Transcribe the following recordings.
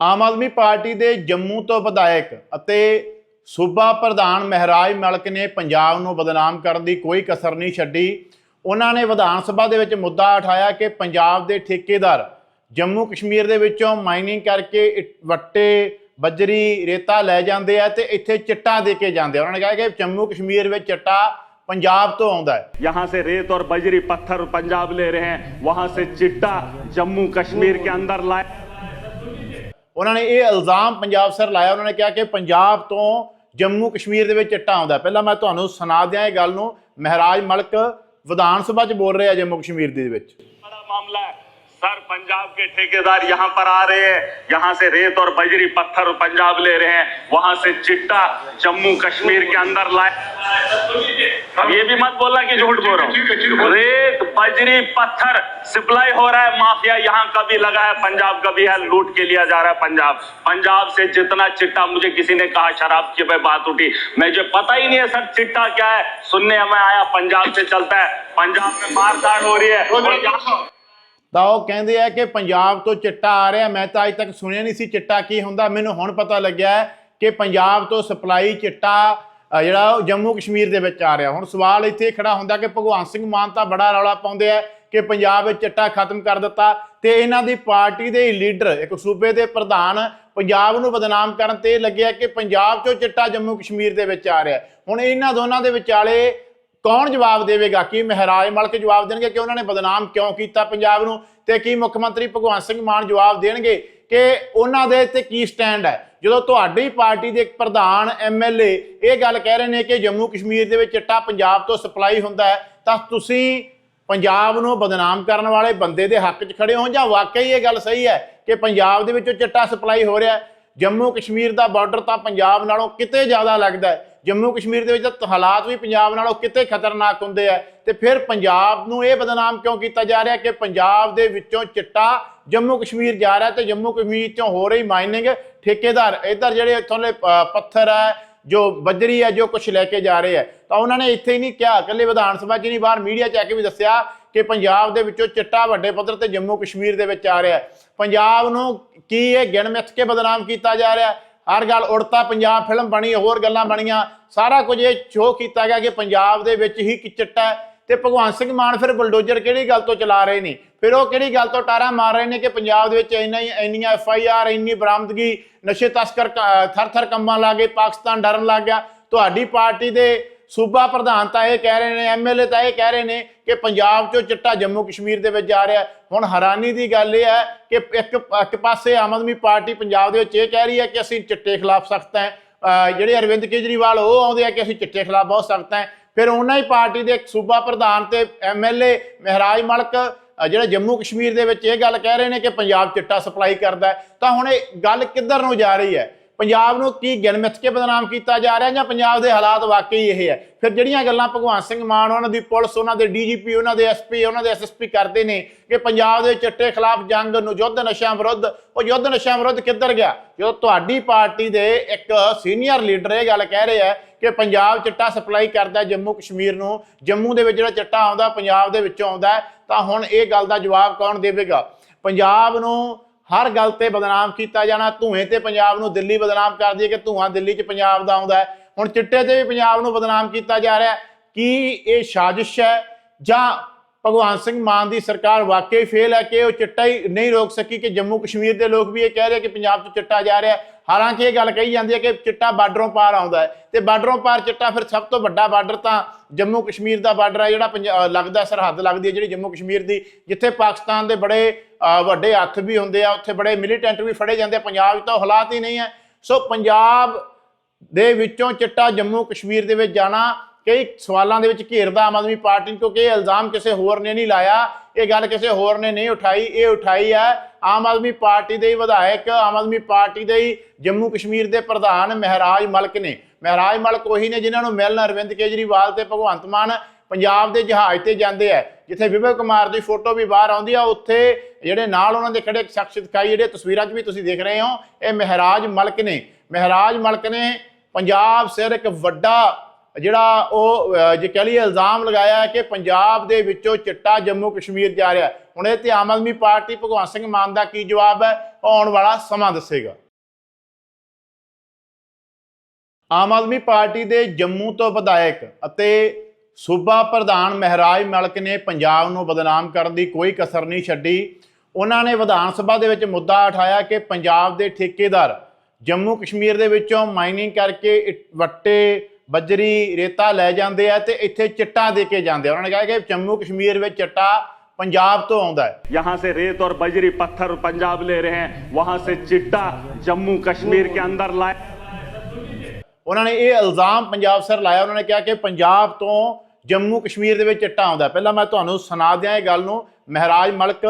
ਆਮ Aadmi party ਦੇ ਜੰਮੂ ਤੋਂ ਵਿਧਾਇਕ ਅਤੇ ਸੂਬਾ ਪ੍ਰਧਾਨ ਮਹਿਰਾਜ ਮਲਕ ਨੇ ਪੰਜਾਬ ਨੂੰ ਬਦਨਾਮ ਕਰਨ ਦੀ ਕੋਈ ਕਸਰ ਨਹੀਂ ਛੱਡੀ ਉਹਨਾਂ ਨੇ ਵਿਧਾਨ ਸਭਾ ਦੇ ਵਿੱਚ ਮੁੱਦਾ ਉਠਾਇਆ ਕਿ ਪੰਜਾਬ ਦੇ ਠੇਕੇਦਾਰ ਜੰਮੂ ਕਸ਼ਮੀਰ ਦੇ ਵਿੱਚੋਂ ਮਾਈਨਿੰਗ ਕਰਕੇ ਇੱਟ- ਵੱਟੇ ਬੱਜਰੀ ਰੇਤਾ ਲੈ ਜਾਂਦੇ ਆ ਤੇ ਇੱਥੇ ਚਿੱਟਾ ਦੇ ਕੇ ਜਾਂਦੇ ਆ ਉਹਨਾਂ ਨੇ ਕਿਹਾ ਕਿ ਜੰਮੂ ਕਸ਼ਮੀਰ ਵਿੱਚ ਚਿੱਟਾ ਪੰਜਾਬ ਤੋਂ ਆਉਂਦਾ ਹੈ यहाँ से रेत और बजरी पत्थर पंजाब ले रहे हैं वहां से चिट्टा जम्मू कश्मीर के अंदर लाए ਉਹਨਾਂ ਨੇ ਇਹ ਇਲਜ਼ਾਮ ਪੰਜਾਬ ਸਰ ਲਾਇਆ, ਉਹਨਾਂ ਨੇ ਕਿਹਾ ਕਿ ਪੰਜਾਬ ਤੋਂ ਜੰਮੂ ਕਸ਼ਮੀਰ ਦੇ ਵਿੱਚ ਚਿੱਟਾ ਆਉਂਦਾ ਪਹਿਲਾਂ ਮੈਂ ਤੁਹਾਨੂੰ ਸੁਣਾ ਦਿਆਂ ਇਹ ਗੱਲ ਨੂੰ, ਮਹਾਰਾਜ ਮਲਕ ਵਿਧਾਨ ਸਭਾ 'ਚ ਬੋਲ ਰਿਹਾ ਜੰਮੂ ਕਸ਼ਮੀਰ ਦੇ ਵਿੱਚ। ਬੜਾ ਮਾਮਲਾ ਹੈ। सर पंजाब के ठेकेदार यहाँ पर आ रहे हैं। यहाँ से रेत और बजरी पत्थर पंजाब ले रहे हैं। वहाँ से चिट्टा जम्मू कश्मीर के अंदर लाए। अब ये भी मत बोलना कि झूठ बोल रहा हूँ। रेत बजरी पत्थर सप्लाई हो रहा है। माफिया यहाँ कभी लगा है पंजाब कभी है। लूट के लिया जा रहा है पंजाब। पंजाब से जितना चिट्टा मुझे किसी ने कहा शराब की पे बात उठी। मुझे पता ही नहीं है सर चिट्टा क्या है? सुनने में आया पंजाब से चलता है। पंजाब में मारधाड़ हो रही है। ਤਾਂ ਉਹ ਕਹਿੰਦੇ ਆ ਕਿ ਪੰਜਾਬ ਤੋਂ ਚਿੱਟਾ ਆ ਰਿਹਾ, ਮੈਂ ਤਾਂ ਅਜੇ ਤੱਕ ਸੁਣਿਆ ਨਹੀਂ ਸੀ ਚਿੱਟਾ ਕੀ ਹੁੰਦਾ, ਮੈਨੂੰ ਹੁਣ ਪਤਾ ਲੱਗਿਆ ਕਿ ਪੰਜਾਬ ਤੋਂ ਸਪਲਾਈ ਚਿੱਟਾ ਜਿਹੜਾ ਉਹ ਜੰਮੂ ਕਸ਼ਮੀਰ ਦੇ ਵਿੱਚ ਆ ਰਿਹਾ। ਹੁਣ ਸਵਾਲ ਇੱਥੇ ਖੜਾ ਹੁੰਦਾ ਕਿ ਭਗਵੰਤ ਸਿੰਘ ਮਾਨ ਤਾਂ ਬੜਾ ਰੌਲਾ ਪਾਉਂਦੇ ਆ ਕਿ ਪੰਜਾਬ ਵਿੱਚ ਚਿੱਟਾ ਖਤਮ ਕਰ ਦਿੱਤਾ ਤੇ ਇਹਨਾਂ ਦੀ ਪਾਰਟੀ ਦੇ ਲੀਡਰ, ਇੱਕ ਸੂਬੇ ਦੇ ਪ੍ਰਧਾਨ ਪੰਜਾਬ ਨੂੰ ਬਦਨਾਮ ਕਰਨ ਤੇ ਲੱਗਿਆ ਕਿ ਪੰਜਾਬ 'ਚੋਂ ਚਿੱਟਾ ਜੰਮੂ ਕਸ਼ਮੀਰ ਦੇ ਵਿੱਚ ਆ ਰਿਹਾ। ਹੁਣ ਇਹਨਾਂ ਦੋਨਾਂ ਦੇ ਵਿਚਾਲੇ ਕੌਣ ਜਵਾਬ ਦੇਵੇਗਾ? ਕੀ ਮਹਿਰਾਜ ਮਲਕ ਜਵਾਬ ਦੇਣਗੇ ਕਿ ਉਹਨਾਂ ਨੇ ਬਦਨਾਮ ਕਿਉਂ ਕੀਤਾ ਪੰਜਾਬ ਨੂੰ? ਤੇ ਕੀ ਮੁੱਖ ਮੰਤਰੀ ਭਗਵੰਤ ਸਿੰਘ ਮਾਨ ਜਵਾਬ ਦੇਣਗੇ ਕਿ ਉਹਨਾਂ ਦੇ ਤੇ ਕੀ ਸਟੈਂਡ ਹੈ? ਜਦੋਂ ਤੁਹਾਡੀ ਪਾਰਟੀ ਦੇ ਇੱਕ ਪ੍ਰਧਾਨ ਐਮਐਲਏ ਇਹ ਗੱਲ ਕਹਿ ਰਹੇ ਨੇ ਕਿ ਜੰਮੂ ਕਸ਼ਮੀਰ ਦੇ ਵਿੱਚ ਚਿੱਟਾ ਪੰਜਾਬ ਤੋਂ ਸਪਲਾਈ ਹੁੰਦਾ ਹੈ, ਤਾਂ ਤੁਸੀਂ ਪੰਜਾਬ ਨੂੰ ਬਦਨਾਮ ਕਰਨ ਵਾਲੇ ਬੰਦੇ ਦੇ ਹੱਕ 'ਚ ਖੜੇ ਹੋ ਜਾਂ ਵਾਕਈ ਇਹ ਗੱਲ ਸਹੀ ਹੈ ਕਿ ਪੰਜਾਬ ਦੇ ਵਿੱਚੋਂ ਚਿੱਟਾ ਸਪਲਾਈ ਹੋ ਰਿਹਾ ਹੈ? ਜੰਮੂ ਕਸ਼ਮੀਰ ਦਾ ਬਾਰਡਰ ਤਾਂ ਪੰਜਾਬ ਨਾਲੋਂ ਕਿਤੇ ਜ਼ਿਆਦਾ ਲੱਗਦਾ ਹੈ। ਜੰਮੂ ਕਸ਼ਮੀਰ ਦੇ ਵਿੱਚ ਤਾਂ ਹਾਲਾਤ ਵੀ ਪੰਜਾਬ ਨਾਲੋਂ ਕਿਤੇ ਖਤਰਨਾਕ ਹੁੰਦੇ ਆ। ਤੇ ਫਿਰ ਪੰਜਾਬ ਨੂੰ ਇਹ ਬਦਨਾਮ ਕਿਉਂ ਕੀਤਾ ਜਾ ਰਿਹਾ ਕਿ ਪੰਜਾਬ ਦੇ ਵਿੱਚੋਂ ਚਿੱਟਾ ਜੰਮੂ ਕਸ਼ਮੀਰ ਜਾ ਰਿਹਾ ਤੇ ਜੰਮੂ ਕਸ਼ਮੀਰ ਚੋਂ ਹੋ ਰਹੀ ਮਾਈਨਿੰਗ ਠੇਕੇਦਾਰ। ਇੱਧਰ ਜਿਹੜੇ ਇੱਥੋਂ ਦੇ ਪੱਥਰ ਹੈ ਜੋ ਬੱਜਰੀ ਹੈ ਜੋ ਕੁਝ ਲੈ ਕੇ ਜਾ ਰਹੇ ਹੈ ਤਾਂ ਉਹਨਾਂ ਨੇ ਇੱਥੇ ਹੀ ਨਹੀਂ ਕਿਹਾ। ਇਕੱਲੇ ਵਿਧਾਨ ਸਭਾ 'ਚ ਨਹੀਂ, ਬਾਹਰ ਮੀਡੀਆ 'ਚ ਆ ਕੇ ਵੀ ਦੱਸਿਆ ਕਿ ਪੰਜਾਬ ਦੇ ਵਿੱਚੋਂ ਚਿੱਟਾ ਵੱਡੇ ਪੱਧਰ ਤੇ ਜੰਮੂ ਕਸ਼ਮੀਰ ਦੇ ਵਿੱਚ ਆ ਰਿਹਾ। ਹੈ ਪੰਜਾਬ ਨੂੰ ਕੀ ਇਹ ਗਿਣ ਮਿੱਥ ਕੇ ਬਦਨਾਮ ਕੀਤਾ ਜਾ ਰਿਹਾ? ਹੈ? ਹਰ ਗੱਲ ਉੜਤਾ, ਪੰਜਾਬ ਫਿਲਮ ਬਣੀ, ਹੋਰ ਗੱਲਾਂ ਬਣੀਆਂ। ਸਾਰਾ ਕੁਝ ਇਹ ਸ਼ੋਅ ਕੀਤਾ ਗਿਆ ਕਿ ਪੰਜਾਬ ਦੇ ਵਿੱਚ ਹੀ ਕਿਚਟਾ ਚਿੱਟਾ ਤੇ ਭਗਵੰਤ ਸਿੰਘ ਮਾਨ ਫਿਰ ਬਲਡੋਜ਼ਰ ਕਿਹੜੀ ਗੱਲ ਤੋਂ ਚਲਾ ਰਹੇ ਨੇ? ਫਿਰ ਉਹ ਕਿਹੜੀ ਗੱਲ ਤੋਂ ਟਾਰਾ ਮਾਰ ਰਹੇ ਨੇ ਕਿ ਪੰਜਾਬ ਦੇ ਵਿੱਚ ਇੰਨਾ ਹੀ, ਇੰਨੀਆਂ ਐਫ ਆਈ ਆਰ ਇੰਨੀ ਬਰਾਮਦਗੀ, ਨਸ਼ੇ ਤਸਕਰ ਥਰ ਥਰ ਕੰਮਾਂ ਲੱਗੇ ਪਾਕਿਸਤਾਨ ਡਰਨ ਲੱਗ ਗਿਆ। ਤੁਹਾਡੀ ਪਾਰਟੀ ਦੇ ਸੂਬਾ ਪ੍ਰਧਾਨ ਤਾਂ ਇਹ ਕਹਿ ਰਹੇ ਨੇ ਐਮਐਲਏ ਤਾਂ ਇਹ ਕਹਿ ਰਹੇ ਨੇ ਕਿ ਪੰਜਾਬ ਚੋਂ ਚਿੱਟਾ ਜੰਮੂ ਕਸ਼ਮੀਰ ਦੇ ਵਿੱਚ ਜਾ ਰਿਹਾ। ਹੁਣ ਹੈਰਾਨੀ ਦੀ ਗੱਲ ਇਹ ਹੈ ਕਿ ਇੱਕ ਇੱਕ ਪਾਸੇ ਆਮ ਆਦਮੀ ਪਾਰਟੀ ਪੰਜਾਬ ਦੇ ਵਿੱਚ ਇਹ ਕਹਿ ਰਹੀ ਹੈ ਕਿ ਅਸੀਂ ਚਿੱਟੇ ਖਿਲਾਫ ਸਖਤ ਹੈ। ਜਿਹੜੇ ਅਰਵਿੰਦ ਕੇਜਰੀਵਾਲ ਉਹ ਆਉਂਦੇ ਆ ਕਿ ਅਸੀਂ ਚਿੱਟੇ ਖਿਲਾਫ ਬਹੁਤ ਸਖਤ ਹੈ। ਫਿਰ ਉਹਨਾਂ ਹੀ ਪਾਰਟੀ ਦੇ ਸੂਬਾ ਪ੍ਰਧਾਨ ਤੇ ਐਮਐਲਏ ਮਹਿਰਾਜ ਮਲਕ, ਅਹ ਜਿਹੜੇ ਜੰਮੂ ਕਸ਼ਮੀਰ ਦੇ ਵਿੱਚ ਇਹ ਗੱਲ ਕਹਿ ਰਹੇ ਨੇ ਕਿ ਪੰਜਾਬ ਚਿੱਟਾ ਸਪਲਾਈ ਕਰਦਾ ਤਾਂ ਹੁਣ ਇਹ ਗੱਲ ਕਿੱਧਰ ਨੂੰ ਜਾ ਰਹੀ ਹੈ? ਪੰਜਾਬ ਨੂੰ ਕੀ ਗਿਣਮਿੱਥ ਕੇ ਬਦਨਾਮ ਕੀਤਾ ਜਾ ਰਿਹਾ ਜਾਂ ਪੰਜਾਬ ਦੇ ਹਾਲਾਤ ਵਾਕਈ ਇਹ ਹੈ? ਫਿਰ ਜਿਹੜੀਆਂ ਗੱਲਾਂ ਭਗਵੰਤ ਸਿੰਘ ਮਾਨ, ਉਹਨਾਂ ਦੀ ਪੁਲਿਸ, ਉਹਨਾਂ ਦੇ ਡੀਜੀਪੀ, ਉਹਨਾਂ ਦੇ ਐਸਪੀ, ਉਹਨਾਂ ਦੇ ਐਸਐਸਪੀ ਕਰਦੇ ਨੇ ਕਿ ਪੰਜਾਬ ਦੇ ਚਿੱਟੇ ਖਿਲਾਫ ਜੰਗ ਨੂੰ ਯੁੱਧ ਨਸ਼ਿਆਂ ਵਿਰੁੱਧ, ਉਹ ਯੁੱਧ ਨਸ਼ਿਆਂ ਵਿਰੁੱਧ ਕਿੱਧਰ ਗਿਆ? ਜਦੋਂ ਤੁਹਾਡੀ ਪਾਰਟੀ ਦੇ ਇੱਕ ਸੀਨੀਅਰ ਲੀਡਰ ਇਹ ਗੱਲ ਕਹਿ ਰਹੇ ਆ ਕਿ ਪੰਜਾਬ ਚਿੱਟਾ ਸਪਲਾਈ ਕਰਦਾ ਜੰਮੂ ਕਸ਼ਮੀਰ ਨੂੰ, ਜੰਮੂ ਦੇ ਵਿੱਚ ਜਿਹੜਾ ਚਿੱਟਾ ਆਉਂਦਾ, ਪੰਜਾਬ ਦੇ ਵਿੱਚੋਂ ਆਉਂਦਾ ਤਾਂ ਹੁਣ ਇਹ ਗੱਲ ਦਾ ਜਵਾਬ ਕੌਣ ਦੇਵੇਗਾ? ਪੰਜਾਬ ਨੂੰ ਹਰ ਗੱਲ ਤੇ ਬਦਨਾਮ ਕੀਤਾ ਜਾਣਾ, ਧੂਏ ਤੇ ਪੰਜਾਬ ਨੂੰ ਦਿੱਲੀ ਬਦਨਾਮ ਕਰਦੀ ਹੈ ਕਿ ਧੂਆਂ ਦਿੱਲੀ 'ਚ ਪੰਜਾਬ ਦਾ ਆਉਂਦਾ ਹੈ। ਹੁਣ ਚਿੱਟੇ ਤੇ ਵੀ ਪੰਜਾਬ ਨੂੰ ਬਦਨਾਮ ਕੀਤਾ ਜਾ ਰਿਹਾ ਕੀ ਇਹ ਸਾਜ਼ਿਸ਼ ਹੈ ਜਾਂ ਭਗਵੰਤ ਸਿੰਘ ਮਾਨ ਦੀ ਸਰਕਾਰ ਵਾਕਈ ਫੇਲ ਹੈ ਕਿ ਉਹ ਚਿੱਟਾ ਹੀ ਨਹੀਂ ਰੋਕ ਸਕੀ, ਕਿ ਜੰਮੂ ਕਸ਼ਮੀਰ ਦੇ ਲੋਕ ਵੀ ਇਹ ਕਹਿ ਰਹੇ ਕਿ ਪੰਜਾਬ 'ਚ ਚਿੱਟਾ ਜਾ ਰਿਹਾ ਹਾਲਾਂਕਿ ਇਹ ਗੱਲ ਕਹੀ ਜਾਂਦੀ ਹੈ ਕਿ ਚਿੱਟਾ ਬਾਰਡਰੋਂ ਪਾਰ ਆਉਂਦਾ ਹੈ ਤੇ ਬਾਰਡਰੋਂ ਪਾਰ ਚਿੱਟਾ ਫਿਰ ਸਭ ਤੋਂ ਵੱਡਾ ਬਾਰਡਰ ਤਾਂ ਜੰਮੂ ਕਸ਼ਮੀਰ ਦਾ ਬਾਰਡਰ ਹੈ, ਜਿਹੜਾ ਪੰਜਾ- ਲੱਗਦਾ ਸਰਹੱਦ ਲੱਗਦੀ ਹੈ ਜਿਹੜੀ ਜੰਮੂ ਕਸ਼ਮੀਰ ਦੀ, ਜਿੱਥੇ ਪਾਕਿਸਤਾਨ ਦੇ ਬੜੇ ਵੱਡੇ ਹੱਥ ਵੀ ਹੁੰਦੇ ਆ, ਉੱਥੇ ਬੜੇ ਮਿਲੀਟੈਂਟ ਵੀ ਫੜੇ ਜਾਂਦੇ ਆ, ਪੰਜਾਬ 'ਚ ਤਾਂ ਹਾਲਾਤ ਹੀ ਨਹੀਂ ਹੈ। ਸੋ ਪੰਜਾਬ ਦੇ ਵਿੱਚੋਂ ਚਿੱਟਾ ਜੰਮੂ ਕਸ਼ਮੀਰ ਦੇ ਵਿੱਚ ਜਾਣਾ ਕਈ ਸਵਾਲਾਂ ਦੇ ਵਿੱਚ ਘੇਰਦਾ ਆਮ ਆਦਮੀ ਪਾਰਟੀ ਨੂੰ, ਕਿਉਂਕਿ ਇਹ ਇਲਜ਼ਾਮ ਕਿਸੇ ਹੋਰ ਨੇ ਨਹੀਂ ਲਾਇਆ, ਇਹ ਗੱਲ ਕਿਸੇ ਹੋਰ ਨੇ ਨਹੀਂ ਉਠਾਈ, ਇਹ ਉਠਾਈ ਹੈ ਆਮ ਆਦਮੀ ਪਾਰਟੀ ਦੇ ਹੀ ਵਿਧਾਇਕ, ਆਮ ਆਦਮੀ ਪਾਰਟੀ ਦੇ ਹੀ ਜੰਮੂ ਕਸ਼ਮੀਰ ਦੇ ਪ੍ਰਧਾਨ ਮਹਿਰਾਜ ਮਲਕ ਨੇ। ਮਹਿਰਾਜ ਮਲਕ ਉਹੀ ਨੇ ਜਿਨ੍ਹਾਂ ਨੂੰ ਮਿਲਣ ਅਰਵਿੰਦ ਕੇਜਰੀਵਾਲ ਤੇ ਭਗਵੰਤ ਮਾਨ ਪੰਜਾਬ ਦੇ ਜਹਾਜ਼ ਤੇ ਜਾਂਦੇ ਆ, ਜਿੱਥੇ ਵਿਵੇ ਕੁਮਾਰ ਦੀ ਫੋਟੋ ਵੀ ਬਾਹਰ ਆਉਂਦੀ ਆ, ਉੱਥੇ ਜਿਹੜੇ ਨਾਲ ਉਹਨਾਂ ਦੇ ਖੜੇ ਇੱਕ ਸ਼ਖਸ ਦਿਖਾਈ, ਜਿਹੜੇ ਤਸਵੀਰਾਂ 'ਚ ਵੀ ਤੁਸੀਂ ਦੇਖ ਰਹੇ ਹੋ, ਇਹ ਮਹਿਰਾਜ ਮਲਕ ਨੇ। ਮਹਿਰਾਜ ਮਲਕ ਨੇ ਪੰਜਾਬ ਸਿਰ ਇੱਕ ਵੱਡਾ ਜਿਹੜਾ ਉਹ ਜੇ ਕਹ ਲਈਏ ਇਲਜ਼ਾਮ ਲਗਾਇਆ ਕਿ ਪੰਜਾਬ ਦੇ ਵਿੱਚੋਂ ਚਿੱਟਾ ਜੰਮੂ ਕਸ਼ਮੀਰ ਜਾ ਰਿਹਾ ਹੁਣ ਇਹ ਤੇ ਆਮ ਆਦਮੀ ਪਾਰਟੀ ਭਗਵੰਤ ਸਿੰਘ ਮਾਨ ਦਾ ਕੀ ਜਵਾਬ ਹੈ? ਉਹ ਆਉਣ ਵਾਲਾ ਸਮਾਂ ਦੱਸੇਗਾ। ਆਮ ਆਦਮੀ ਪਾਰਟੀ ਦੇ ਜੰਮੂ ਤੋਂ ਵਿਧਾਇਕ ਅਤੇ ਸੂਬਾ ਪ੍ਰਧਾਨ ਮਹਿਰਾਜ ਮਲਕ ਨੇ ਪੰਜਾਬ ਨੂੰ ਬਦਨਾਮ ਕਰਨ ਦੀ ਕੋਈ ਕਸਰ ਨਹੀਂ ਛੱਡੀ। ਉਹਨਾਂ ਨੇ ਵਿਧਾਨ ਸਭਾ ਦੇ ਵਿੱਚ ਮੁੱਦਾ ਉਠਾਇਆ ਕਿ ਪੰਜਾਬ ਦੇ ਠੇਕੇਦਾਰ ਜੰਮੂ ਕਸ਼ਮੀਰ ਦੇ ਵਿੱਚੋਂ ਮਾਈਨਿੰਗ ਕਰਕੇ ਵੱਟੇ ਬੱਜਰੀ ਰੇਤਾ ਲੈ ਜਾਂਦੇ ਆ ਤੇ ਇੱਥੇ ਚਿੱਟਾ ਦੇ ਕੇ ਜਾਂਦੇ ਆ ਉਹਨਾਂ ਨੇ ਕਿਹਾ ਕਿ ਜੰਮੂ ਕਸ਼ਮੀਰ ਵਿੱਚ ਚਿੱਟਾ ਪੰਜਾਬ ਤੋਂ ਆਉਂਦਾ ਹੈ यहाँ से रेत और बजरी पत्थर पंजाब ले रहे हैं वहां से चिट्टा जम्मू कश्मीर के अंदर लाए ਉਹਨਾਂ ਨੇ ਇਹ ਇਲਜ਼ਾਮ ਪੰਜਾਬ ਸਰ ਲਾਇਆ ਉਹਨਾਂ ਨੇ ਕਿਹਾ ਕਿ ਪੰਜਾਬ ਤੋਂ ਜੰਮੂ ਕਸ਼ਮੀਰ ਦੇ ਵਿੱਚ ਚਿੱਟਾ ਆਉਂਦਾ ਹੈ। ਪਹਿਲਾਂ ਮੈਂ ਤੁਹਾਨੂੰ ਸੁਣਾ ਦਿਆਂ ਇਹ ਗੱਲ ਨੂੰ ਮਹਿਰਾਜ ਮਲਕ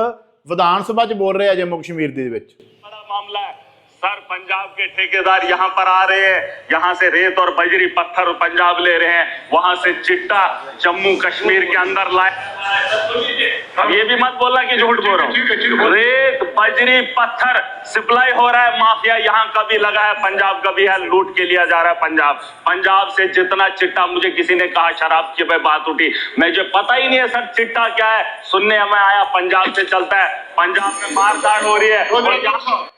ਵਿਧਾਨ ਸਭਾ 'ਚ ਬੋਲ ਰਹੇ ਆ ਜੰਮੂ ਕਸ਼ਮੀਰ ਦੇ ਵਿੱਚ बड़ा मामला है सर पंजाब के ठेकेदार यहाँ पर आ रहे हैं। यहाँ से रेत और बजरी पत्थर पंजाब ले रहे हैं। वहाँ से चिट्टा जम्मू कश्मीर के अंदर लाए। अब ये भी मत बोलना कि झूठ बोल रहा हूँ। रेत बजरी पत्थर सप्लाई हो रहा है माफिया यहाँ कभी लगा है पंजाब कभी है लूट के लिया जा रहा है पंजाब। पंजाब से जितना चिट्टा मुझे किसी ने कहा शराब की भाई बात उठी। मुझे पता ही नहीं है सर चिट्टा क्या है सुनने में आया पंजाब से चलता है। पंजाब में मारधाड़ हो रही है। यहाँ-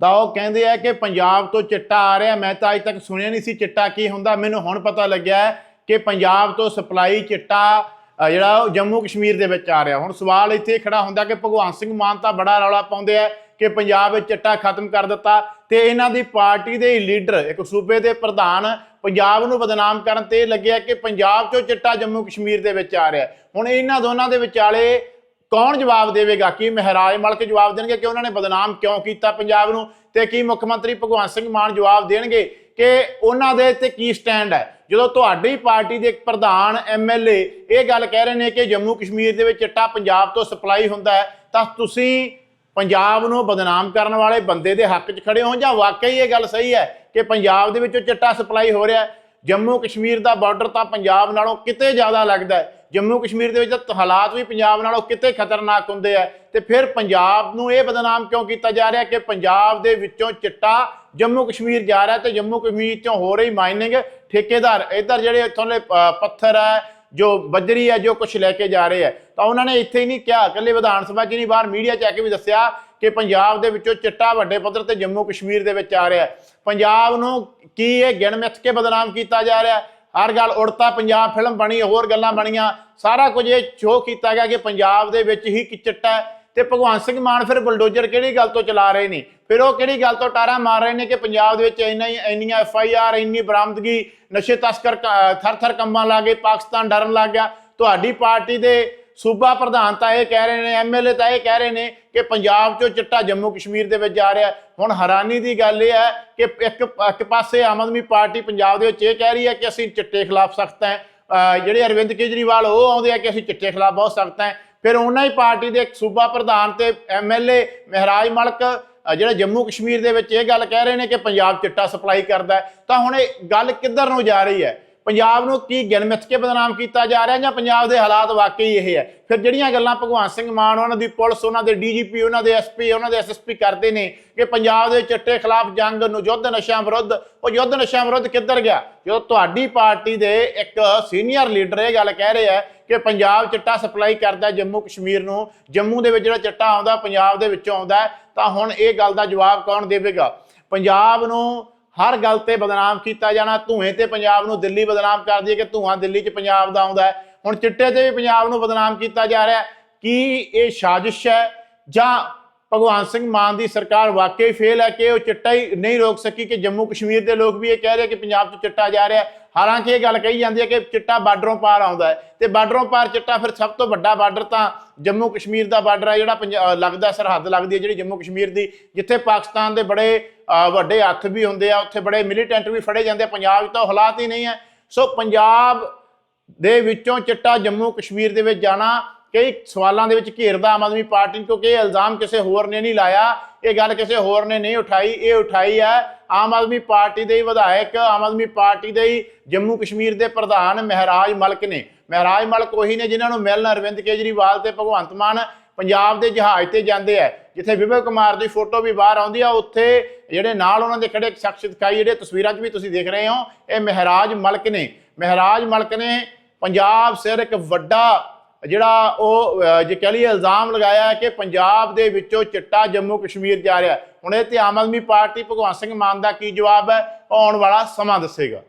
ਤਾਂ ਉਹ ਕਹਿੰਦੇ ਆ ਕਿ ਪੰਜਾਬ ਤੋਂ ਚਿੱਟਾ ਆ ਰਿਹਾ, ਮੈਂ ਤਾਂ ਅਜੇ ਤੱਕ ਸੁਣਿਆ ਨਹੀਂ ਸੀ ਚਿੱਟਾ ਕੀ ਹੁੰਦਾ। ਮੈਨੂੰ ਹੁਣ ਪਤਾ ਲੱਗਿਆ ਕਿ ਪੰਜਾਬ ਤੋਂ ਸਪਲਾਈ ਚਿੱਟਾ ਜਿਹੜਾ ਉਹ ਜੰਮੂ ਕਸ਼ਮੀਰ ਦੇ ਵਿੱਚ ਆ ਰਿਹਾ। ਹੁਣ ਸਵਾਲ ਇੱਥੇ ਖੜਾ ਹੁੰਦਾ ਕਿ ਭਗਵੰਤ ਸਿੰਘ ਮਾਨ ਤਾਂ ਬੜਾ ਰੌਲਾ ਪਾਉਂਦੇ ਆ ਕਿ ਪੰਜਾਬ ਵਿੱਚ ਚਿੱਟਾ ਖਤਮ ਕਰ ਦਿੱਤਾ ਤੇ ਇਹਨਾਂ ਦੀ ਪਾਰਟੀ ਦੇ ਲੀਡਰ, ਇੱਕ ਸੂਬੇ ਦੇ ਪ੍ਰਧਾਨ ਪੰਜਾਬ ਨੂੰ ਬਦਨਾਮ ਕਰਨ ਤੇ ਲੱਗਿਆ ਕਿ ਪੰਜਾਬ ਚੋਂ ਚਿੱਟਾ ਜੰਮੂ ਕਸ਼ਮੀਰ ਦੇ ਵਿੱਚ ਆ ਰਿਹਾ। ਹੁਣ ਇਹਨਾਂ ਦੋਨਾਂ ਦੇ ਵਿਚਾਲੇ ਕੌਣ ਜਵਾਬ ਦੇਵੇਗਾ? ਕੀ ਮਹਿਰਾਜ ਮਲਕ ਜਵਾਬ ਦੇਣਗੇ ਕਿ ਉਹਨਾਂ ਨੇ ਬਦਨਾਮ ਕਿਉਂ ਕੀਤਾ ਪੰਜਾਬ ਨੂੰ? ਤੇ ਕੀ ਮੁੱਖ ਮੰਤਰੀ ਭਗਵੰਤ ਸਿੰਘ ਮਾਨ ਜਵਾਬ ਦੇਣਗੇ ਕਿ ਉਹਨਾਂ ਦੇ ਤੇ ਕੀ ਸਟੈਂਡ ਹੈ? ਜਦੋਂ ਤੁਹਾਡੀ ਪਾਰਟੀ ਦੇ ਇੱਕ ਪ੍ਰਧਾਨ ਐਮਐਲਏ ਇਹ ਗੱਲ ਕਹਿ ਰਹੇ ਨੇ ਕਿ ਜੰਮੂ ਕਸ਼ਮੀਰ ਦੇ ਵਿੱਚ ਚਿੱਟਾ ਪੰਜਾਬ ਤੋਂ ਸਪਲਾਈ ਹੁੰਦਾ ਹੈ, ਤਾਂ ਤੁਸੀਂ ਪੰਜਾਬ ਨੂੰ ਬਦਨਾਮ ਕਰਨ ਵਾਲੇ ਬੰਦੇ ਦੇ ਹੱਕ 'ਚ ਖੜੇ ਹੋ ਜਾਂ ਵਾਕਈ ਇਹ ਗੱਲ ਸਹੀ ਹੈ ਕਿ ਪੰਜਾਬ ਦੇ ਵਿੱਚੋਂ ਚਿੱਟਾ ਸਪਲਾਈ ਹੋ ਰਿਹਾ ਹੈ? ਜੰਮੂ ਕਸ਼ਮੀਰ ਦਾ ਬਾਰਡਰ ਤਾਂ ਪੰਜਾਬ ਨਾਲੋਂ ਕਿਤੇ ਜ਼ਿਆਦਾ ਲੱਗਦਾ ਹੈ। ਜੰਮੂ ਕਸ਼ਮੀਰ ਦੇ ਵਿੱਚ ਤਾਂ ਹਾਲਾਤ ਵੀ ਪੰਜਾਬ ਨਾਲੋਂ ਕਿਤੇ ਖਤਰਨਾਕ ਹੁੰਦੇ ਆ। ਤੇ ਫਿਰ ਪੰਜਾਬ ਨੂੰ ਇਹ ਬਦਨਾਮ ਕਿਉਂ ਕੀਤਾ ਜਾ ਰਿਹਾ ਕਿ ਪੰਜਾਬ ਦੇ ਵਿੱਚੋਂ ਚਿੱਟਾ ਜੰਮੂ ਕਸ਼ਮੀਰ ਜਾ ਰਿਹਾ ਤੇ ਜੰਮੂ ਕਸ਼ਮੀਰ ਚੋਂ ਹੋ ਰਹੀ ਮਾਈਨਿੰਗ ਠੇਕੇਦਾਰ। ਇੱਧਰ ਜਿਹੜੇ ਇੱਥੋਂ ਦੇ ਪੱਥਰ ਹੈ ਜੋ ਬੱਜਰੀ ਹੈ ਜੋ ਕੁਝ ਲੈ ਕੇ ਜਾ ਰਹੇ ਹੈ ਤਾਂ ਉਹਨਾਂ ਨੇ ਇੱਥੇ ਹੀ ਨਹੀਂ ਕਿਹਾ। ਇਕੱਲੇ ਵਿਧਾਨ ਸਭਾ 'ਚ ਨਹੀਂ, ਬਾਹਰ ਮੀਡੀਆ 'ਚ ਆ ਕੇ ਵੀ ਦੱਸਿਆ ਕਿ ਪੰਜਾਬ ਦੇ ਵਿੱਚੋਂ ਚਿੱਟਾ ਵੱਡੇ ਪੱਧਰ ਤੇ ਜੰਮੂ ਕਸ਼ਮੀਰ ਦੇ ਵਿੱਚ ਆ ਰਿਹਾ। ਹੈ ਪੰਜਾਬ ਨੂੰ ਕੀ ਇਹ ਗਿਣ ਮਿੱਥ ਕੇ ਬਦਨਾਮ ਕੀਤਾ ਜਾ ਰਿਹਾ? ਹੈ? ਹਰ ਗੱਲ ਉੜਤਾ, ਪੰਜਾਬ ਫਿਲਮ ਬਣੀ, ਹੋਰ ਗੱਲਾਂ ਬਣੀਆਂ। ਸਾਰਾ ਕੁਝ ਇਹ ਸ਼ੋਅ ਕੀਤਾ ਗਿਆ ਕਿ ਪੰਜਾਬ ਦੇ ਵਿੱਚ ਹੀ ਕਿਚਟਾ ਚਿੱਟਾ ਤੇ ਭਗਵੰਤ ਸਿੰਘ ਮਾਨ ਫਿਰ ਬੁਲਡੋਜ਼ਰ ਕਿਹੜੀ ਗੱਲ ਤੋਂ ਚਲਾ ਰਹੇ ਨੇ? ਫਿਰ ਉਹ ਕਿਹੜੀ ਗੱਲ ਤੋਂ ਟਾਰਾ ਮਾਰ ਰਹੇ ਨੇ ਕਿ ਪੰਜਾਬ ਦੇ ਵਿੱਚ ਇੰਨਾ ਹੀ, ਇੰਨੀਆਂ ਐਫ ਆਈ ਆਰ ਇੰਨੀ ਬਰਾਮਦਗੀ, ਨਸ਼ੇ ਤਸਕਰ ਥਰ ਥਰ ਕੰਮਾਂ ਲੱਗੇ ਪਾਕਿਸਤਾਨ ਡਰਨ ਲੱਗ ਗਿਆ। ਤੁਹਾਡੀ ਪਾਰਟੀ ਦੇ ਸੂਬਾ ਪ੍ਰਧਾਨ ਤਾਂ ਇਹ ਕਹਿ ਰਹੇ ਨੇ ਐਮਐਲਏ ਤਾਂ ਇਹ ਕਹਿ ਰਹੇ ਨੇ ਕਿ ਪੰਜਾਬ ਚੋਂ ਚਿੱਟਾ ਜੰਮੂ ਕਸ਼ਮੀਰ ਦੇ ਵਿੱਚ ਜਾ ਰਿਹਾ। ਹੁਣ ਹੈਰਾਨੀ ਦੀ ਗੱਲ ਇਹ ਹੈ ਕਿ ਇੱਕ ਇੱਕ ਪਾਸੇ ਆਮ ਆਦਮੀ ਪਾਰਟੀ ਪੰਜਾਬ ਦੇ ਵਿੱਚ ਇਹ ਕਹਿ ਰਹੀ ਹੈ ਕਿ ਅਸੀਂ ਚਿੱਟੇ ਖਿਲਾਫ ਸਖਤ ਹੈ। ਜਿਹੜੇ ਅਰਵਿੰਦ ਕੇਜਰੀਵਾਲ ਉਹ ਆਉਂਦੇ ਆ ਕਿ ਅਸੀਂ ਚਿੱਟੇ ਖਿਲਾਫ ਬਹੁਤ ਸਖਤ ਹੈ। ਫਿਰ ਉਹਨਾਂ ਹੀ ਪਾਰਟੀ ਦੇ ਸੂਬਾ ਪ੍ਰਧਾਨ ਤੇ ਐਮਐਲਏ ਮਹਿਰਾਜ ਮਲਕ, ਅਹ ਜਿਹੜੇ ਜੰਮੂ ਕਸ਼ਮੀਰ ਦੇ ਵਿੱਚ ਇਹ ਗੱਲ ਕਹਿ ਰਹੇ ਨੇ ਕਿ ਪੰਜਾਬ ਚਿੱਟਾ ਸਪਲਾਈ ਕਰਦਾ ਤਾਂ ਹੁਣ ਇਹ ਗੱਲ ਕਿੱਧਰ ਨੂੰ ਜਾ ਰਹੀ ਹੈ? ਪੰਜਾਬ ਨੂੰ ਕੀ ਗਿਣਮਿੱਥ ਕੇ ਬਦਨਾਮ ਕੀਤਾ ਜਾ ਰਿਹਾ ਜਾਂ ਪੰਜਾਬ ਦੇ ਹਾਲਾਤ ਵਾਕਈ ਇਹ ਹੈ? ਫਿਰ ਜਿਹੜੀਆਂ ਗੱਲਾਂ ਭਗਵੰਤ ਸਿੰਘ ਮਾਨ, ਉਹਨਾਂ ਦੀ ਪੁਲਿਸ, ਉਹਨਾਂ ਦੇ ਡੀਜੀਪੀ, ਉਹਨਾਂ ਦੇ ਐਸਪੀ, ਉਹਨਾਂ ਦੇ ਐਸਐਸਪੀ ਕਰਦੇ ਨੇ ਕਿ ਪੰਜਾਬ ਦੇ ਚਿੱਟੇ ਖਿਲਾਫ ਜੰਗ ਨੂੰ ਯੁੱਧ ਨਸ਼ਿਆਂ ਵਿਰੁੱਧ, ਉਹ ਯੁੱਧ ਨਸ਼ਿਆਂ ਵਿਰੁੱਧ ਕਿੱਧਰ ਗਿਆ? ਜਦੋਂ ਤੁਹਾਡੀ ਪਾਰਟੀ ਦੇ ਇੱਕ ਸੀਨੀਅਰ ਲੀਡਰ ਇਹ ਗੱਲ ਕਹਿ ਰਹੇ ਆ ਕਿ ਪੰਜਾਬ ਚਿੱਟਾ ਸਪਲਾਈ ਕਰਦਾ ਜੰਮੂ ਕਸ਼ਮੀਰ ਨੂੰ, ਜੰਮੂ ਦੇ ਵਿੱਚ ਜਿਹੜਾ ਚਿੱਟਾ ਆਉਂਦਾ, ਪੰਜਾਬ ਦੇ ਵਿੱਚੋਂ ਆਉਂਦਾ ਤਾਂ ਹੁਣ ਇਹ ਗੱਲ ਦਾ ਜਵਾਬ ਕੌਣ ਦੇਵੇਗਾ? ਪੰਜਾਬ ਨੂੰ ਹਰ ਗੱਲ ਤੇ ਬਦਨਾਮ ਕੀਤਾ ਜਾਣਾ, ਧੂਏ ਤੇ ਪੰਜਾਬ ਨੂੰ ਦਿੱਲੀ ਬਦਨਾਮ ਕਰਦੀ ਹੈ ਕਿ ਧੂਆਂ ਦਿੱਲੀ 'ਚ ਪੰਜਾਬ ਦਾ ਆਉਂਦਾ ਹੈ। ਹੁਣ ਚਿੱਟੇ ਤੇ ਵੀ ਪੰਜਾਬ ਨੂੰ ਬਦਨਾਮ ਕੀਤਾ ਜਾ ਰਿਹਾ ਕੀ ਇਹ ਸਾਜ਼ਿਸ਼ ਹੈ ਜਾਂ ਭਗਵੰਤ ਸਿੰਘ ਮਾਨ ਦੀ ਸਰਕਾਰ ਵਾਕਈ ਫੇਲ ਹੈ ਕਿ ਉਹ ਚਿੱਟਾ ਹੀ ਨਹੀਂ ਰੋਕ ਸਕੀ, ਕਿ ਜੰਮੂ ਕਸ਼ਮੀਰ ਦੇ ਲੋਕ ਵੀ ਇਹ ਕਹਿ ਰਹੇ ਕਿ ਪੰਜਾਬ 'ਚ ਚਿੱਟਾ ਜਾ ਰਿਹਾ ਹਾਲਾਂਕਿ ਇਹ ਗੱਲ ਕਹੀ ਜਾਂਦੀ ਹੈ ਕਿ ਚਿੱਟਾ ਬਾਰਡਰੋਂ ਪਾਰ ਆਉਂਦਾ ਹੈ ਤੇ ਬਾਰਡਰੋਂ ਪਾਰ ਚਿੱਟਾ ਫਿਰ ਸਭ ਤੋਂ ਵੱਡਾ ਬਾਰਡਰ ਤਾਂ ਜੰਮੂ ਕਸ਼ਮੀਰ ਦਾ ਬਾਰਡਰ ਹੈ, ਜਿਹੜਾ ਪੰਜਾ- ਲੱਗਦਾ ਸਰਹੱਦ ਲੱਗਦੀ ਹੈ ਜਿਹੜੀ ਜੰਮੂ ਕਸ਼ਮੀਰ ਦੀ, ਜਿੱਥੇ ਪਾਕਿਸਤਾਨ ਦੇ ਬੜੇ ਵੱਡੇ ਹੱਥ ਵੀ ਹੁੰਦੇ ਆ, ਉੱਥੇ ਬੜੇ ਮਿਲੀਟੈਂਟ ਵੀ ਫੜੇ ਜਾਂਦੇ ਆ, ਪੰਜਾਬ 'ਚ ਤਾਂ ਹਾਲਾਤ ਹੀ ਨਹੀਂ ਹੈ। ਸੋ ਪੰਜਾਬ ਦੇ ਵਿੱਚੋਂ ਚਿੱਟਾ ਜੰਮੂ ਕਸ਼ਮੀਰ ਦੇ ਵਿੱਚ ਜਾਣਾ ਕਈ ਸਵਾਲਾਂ ਦੇ ਵਿੱਚ ਘੇਰਦਾ ਆਮ ਆਦਮੀ ਪਾਰਟੀ ਨੂੰ, ਕਿਉਂਕਿ ਇਹ ਇਲਜ਼ਾਮ ਕਿਸੇ ਹੋਰ ਨੇ ਨਹੀਂ ਲਾਇਆ, ਇਹ ਗੱਲ ਕਿਸੇ ਹੋਰ ਨੇ ਨਹੀਂ ਉਠਾਈ, ਇਹ ਉਠਾਈ ਹੈ ਆਮ ਆਦਮੀ ਪਾਰਟੀ ਦੇ ਹੀ ਵਿਧਾਇਕ, ਆਮ ਆਦਮੀ ਪਾਰਟੀ ਦੇ ਹੀ ਜੰਮੂ ਕਸ਼ਮੀਰ ਦੇ ਪ੍ਰਧਾਨ ਮਹਿਰਾਜ ਮਲਕ ਨੇ। ਮਹਿਰਾਜ ਮਲਕ ਉਹੀ ਨੇ ਜਿਨ੍ਹਾਂ ਨੂੰ ਮਿਲਣ ਅਰਵਿੰਦ ਕੇਜਰੀਵਾਲ ਤੇ ਭਗਵੰਤ ਮਾਨ ਪੰਜਾਬ ਦੇ ਜਹਾਜ਼ ਤੇ ਜਾਂਦੇ ਆ, ਜਿੱਥੇ ਵਿਵੇ ਕੁਮਾਰ ਦੀ ਫੋਟੋ ਵੀ ਬਾਹਰ ਆਉਂਦੀ ਆ, ਉੱਥੇ ਜਿਹੜੇ ਨਾਲ ਉਹਨਾਂ ਦੇ ਖੜੇ ਇੱਕ ਸ਼ਖਸ ਦਿਖਾਈ, ਜਿਹੜੇ ਤਸਵੀਰਾਂ 'ਚ ਵੀ ਤੁਸੀਂ ਦੇਖ ਰਹੇ ਹੋ, ਇਹ ਮਹਿਰਾਜ ਮਲਕ ਨੇ। ਮਹਿਰਾਜ ਮਲਕ ਨੇ ਪੰਜਾਬ ਸਿਰ ਇੱਕ ਵੱਡਾ ਜਿਹੜਾ ਉਹ ਜੇ ਕਹ ਲਈਏ ਇਲਜ਼ਾਮ ਲਗਾਇਆ ਕਿ ਪੰਜਾਬ ਦੇ ਵਿੱਚੋਂ ਚਿੱਟਾ ਜੰਮੂ ਕਸ਼ਮੀਰ ਜਾ ਰਿਹਾ ਹੁਣ ਇਹ ਤੇ ਆਮ ਆਦਮੀ ਪਾਰਟੀ ਭਗਵੰਤ ਸਿੰਘ ਮਾਨ ਦਾ ਕੀ ਜਵਾਬ ਹੈ? ਆਉਣ ਵਾਲਾ ਸਮਾਂ ਦੱਸੇਗਾ।